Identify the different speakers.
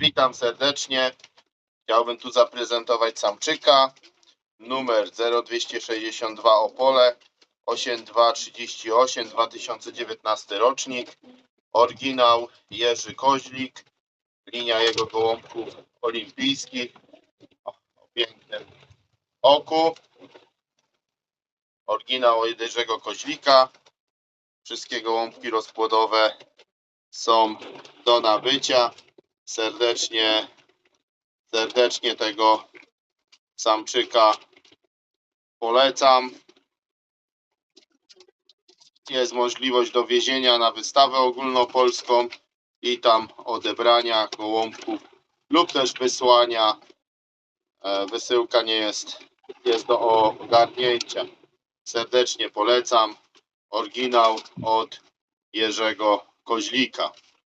Speaker 1: Witam serdecznie. Chciałbym tu zaprezentować samczyka. Numer 0262 Opole 8238 2019 rocznik. Oryginał Jerzy Koźlik. Linia jego gołąbków olimpijskich. O, pięknym oku. Oryginał Jerzego Koźlika. Wszystkie gołąbki rozpłodowe są do nabycia. Serdecznie, serdecznie tego samczyka polecam. Jest możliwość dowiezienia na wystawę ogólnopolską i tam odebrania gołąbków lub też wysłania. E, Wysyłka nie jest, jest do ogarnięcia. Serdecznie polecam. Oryginał od Jerzego Koźlika.